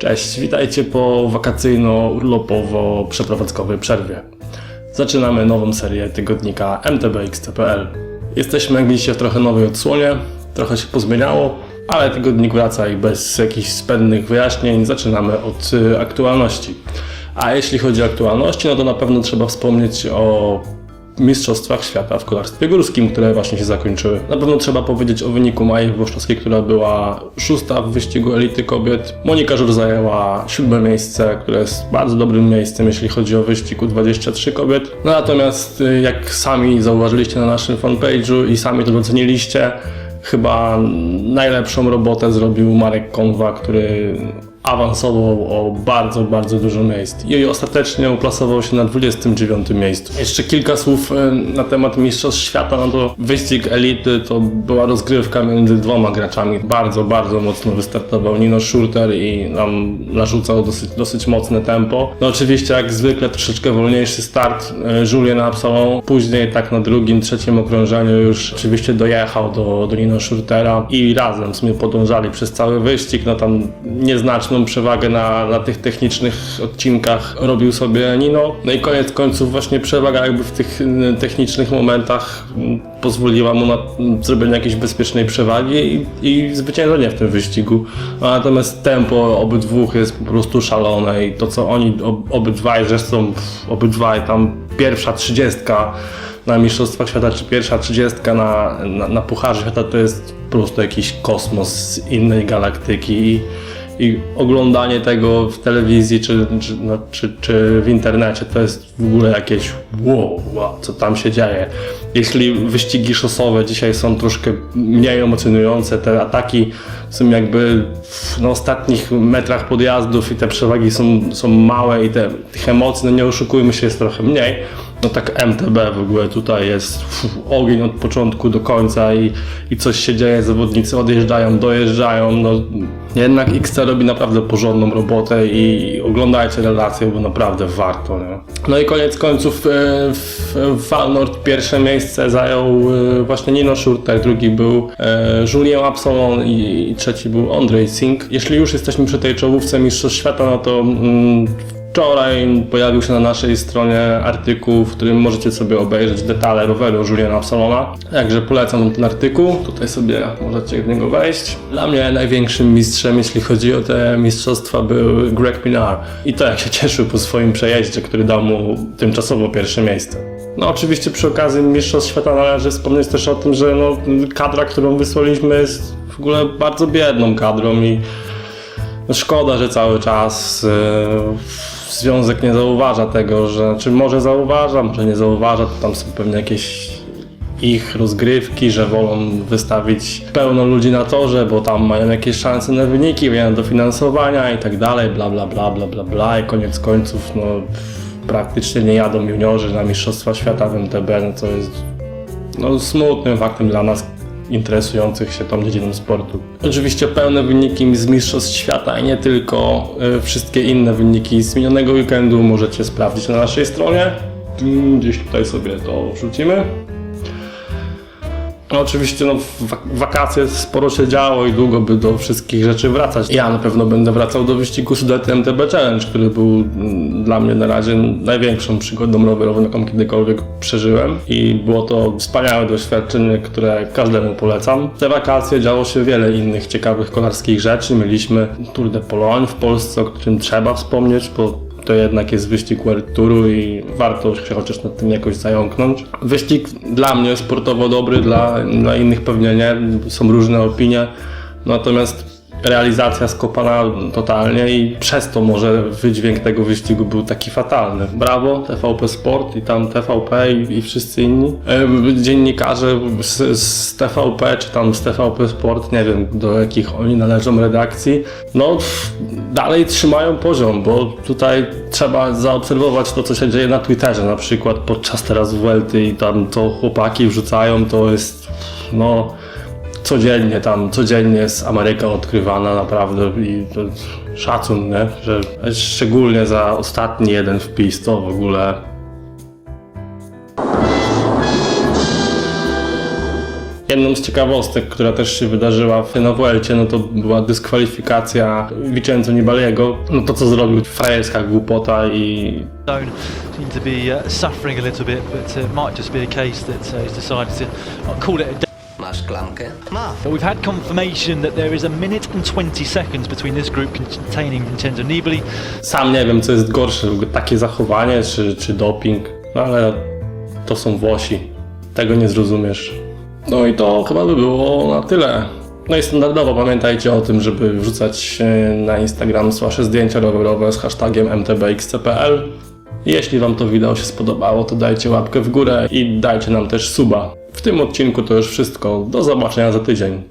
Cześć, witajcie po wakacyjno-urlopowo-przeprowadzkowej przerwie. Zaczynamy nową serię tygodnika MTBXTPL. Jesteśmy jak widzicie w trochę nowej odsłonie, trochę się pozmieniało, ale tygodnik wraca i bez jakichś zbędnych wyjaśnień zaczynamy od y, aktualności. A jeśli chodzi o aktualności, no to na pewno trzeba wspomnieć o Mistrzostwach Świata w kolarstwie górskim, które właśnie się zakończyły. Na pewno trzeba powiedzieć o wyniku Maji Włoszczowskiej, która była szósta w wyścigu elity kobiet. Monika Żur zajęła siódme miejsce, które jest bardzo dobrym miejscem, jeśli chodzi o wyścig U23 kobiet. No natomiast y, jak sami zauważyliście na naszym fanpage'u i sami to doceniliście, chyba najlepszą robotę zrobił Marek Konwa, który awansował o bardzo, bardzo dużo miejsc i ostatecznie uplasował się na 29 miejscu. Jeszcze kilka słów e, na temat Mistrzostw Świata, no to wyścig elity to była rozgrywka między dwoma graczami. Bardzo, bardzo mocno wystartował Nino Schurter i nam narzucał dosyć, dosyć mocne tempo. No oczywiście jak zwykle troszeczkę wolniejszy start e, Julien Absalon, później tak na drugim, trzecim okrążeniu już oczywiście dojechał do, do Nino Schurtera i razem w sumie podążali przez cały wyścig, no tam nieznaczną przewagę na, na tych technicznych odcinkach robił sobie Nino. No i koniec końców właśnie przewaga jakby w tych technicznych momentach pozwoliła mu na zrobienie jakiejś bezpiecznej przewagi i, i zwyciężenie w tym wyścigu. A Natomiast tempo obydwóch jest po prostu szalone i to co oni ob, obydwaj, zresztą obydwaj tam pierwsza trzydziestka na Mistrzostwach Świata, czy pierwsza trzydziestka na, na, na Pucharze Świata to jest po prostu jakiś kosmos z innej galaktyki i, oglądanie tego w telewizji czy, czy, no, czy, czy w internecie to jest w ogóle jakieś wow, wow, co tam się dzieje. Jeśli wyścigi szosowe dzisiaj są troszkę mniej emocjonujące, te ataki są jakby na ostatnich metrach podjazdów i te przewagi są, są małe i te, tych emocji, no nie oszukujmy się, jest trochę mniej. No tak MTB w ogóle tutaj jest ogień od początku do końca i, i coś się dzieje, zawodnicy odjeżdżają, dojeżdżają, no jednak XC robi naprawdę porządną robotę i oglądajcie relacje, bo naprawdę warto, nie? No i koniec końców e, w Valnord pierwsze miejsce zajął e, właśnie Nino Schurter, drugi był e, Julien Absalon i, i trzeci był Andrzej Singh. Jeśli już jesteśmy przy tej czołówce Mistrzostw Świata, no to mm, Wczoraj pojawił się na naszej stronie artykuł, w którym możecie sobie obejrzeć detale roweru Juliana Absalona. Także polecam ten artykuł, tutaj sobie możecie w niego wejść. Dla mnie największym mistrzem, jeśli chodzi o te mistrzostwa, był Greg Pinar. I to jak się cieszył po swoim przejeździe, który dał mu tymczasowo pierwsze miejsce. No oczywiście przy okazji Mistrzostw Świata należy wspomnieć też o tym, że no, kadra, którą wysłaliśmy jest w ogóle bardzo biedną kadrą i szkoda, że cały czas e, związek nie zauważa tego, że czy może zauważa, może nie zauważa, to tam są pewnie jakieś ich rozgrywki, że wolą wystawić pełno ludzi na torze, bo tam mają jakieś szanse na wyniki, mają dofinansowania i tak dalej, bla bla bla bla bla bla i koniec końców no praktycznie nie jadą juniorzy na Mistrzostwa Świata w MTB, no to jest no, smutnym faktem dla nas, interesujących się tą dziedziną sportu. Oczywiście pełne wyniki z Mistrzostw Świata i nie tylko. y, Wszystkie inne wyniki z minionego weekendu możecie sprawdzić na naszej stronie. Gdzieś tutaj sobie to wrzucimy. No oczywiście no, w wak- wakacje sporo się działo i długo by do wszystkich rzeczy wracać. Ja na pewno będę wracał do wyścigu Sudety MTB Challenge, który był mm, dla mnie na razie największą przygodą rowerową, jaką kiedykolwiek przeżyłem. I było to wspaniałe doświadczenie, które każdemu polecam. Te wakacje działo się wiele innych ciekawych kolarskich rzeczy. Mieliśmy Tour de Pologne w Polsce, o którym trzeba wspomnieć, bo to jednak jest wyścig World Touru i warto się chociaż nad tym jakoś zająknąć. Wyścig dla mnie sportowo dobry, dla, dla innych pewnie nie, są różne opinie, natomiast realizacja skopana totalnie i przez to może wydźwięk tego wyścigu był taki fatalny. Brawo TVP Sport i tam TVP i, i wszyscy inni. E, Dziennikarze z, z TVP czy tam z TVP Sport, nie wiem do jakich oni należą redakcji, no dalej trzymają poziom, bo tutaj trzeba zaobserwować to, co się dzieje na Twitterze na przykład podczas teraz Vuelty i tam to chłopaki wrzucają, to jest no codziennie tam, codziennie jest Ameryka odkrywana naprawdę i to szacun, nie? że szczególnie za ostatni jeden wpis to w ogóle Jedną z ciekawostek, która też się wydarzyła w na Vuelcie, no to była dyskwalifikacja Vincenzo Nibaliego. No to co zrobił, frajerska głupota i to be uh, suffering a little bit, but uh, it might just be a case that uh, he's decided to uh, call it a day. Masz klamkę? Ma. But we've had confirmation that there is a minute and 20 seconds between this group containing Vincenzo Nibali sam nie wiem, co jest gorsze, takie zachowanie czy, czy doping, no ale to są Włosi, tego nie zrozumiesz. No i to chyba by było na tyle. No i standardowo pamiętajcie o tym, żeby wrzucać na Instagram wasze zdjęcia rowerowe z hashtagiem mtbxcpl. Jeśli Wam to wideo się spodobało, to dajcie łapkę w górę i dajcie nam też suba. W tym odcinku to już wszystko. Do zobaczenia za tydzień.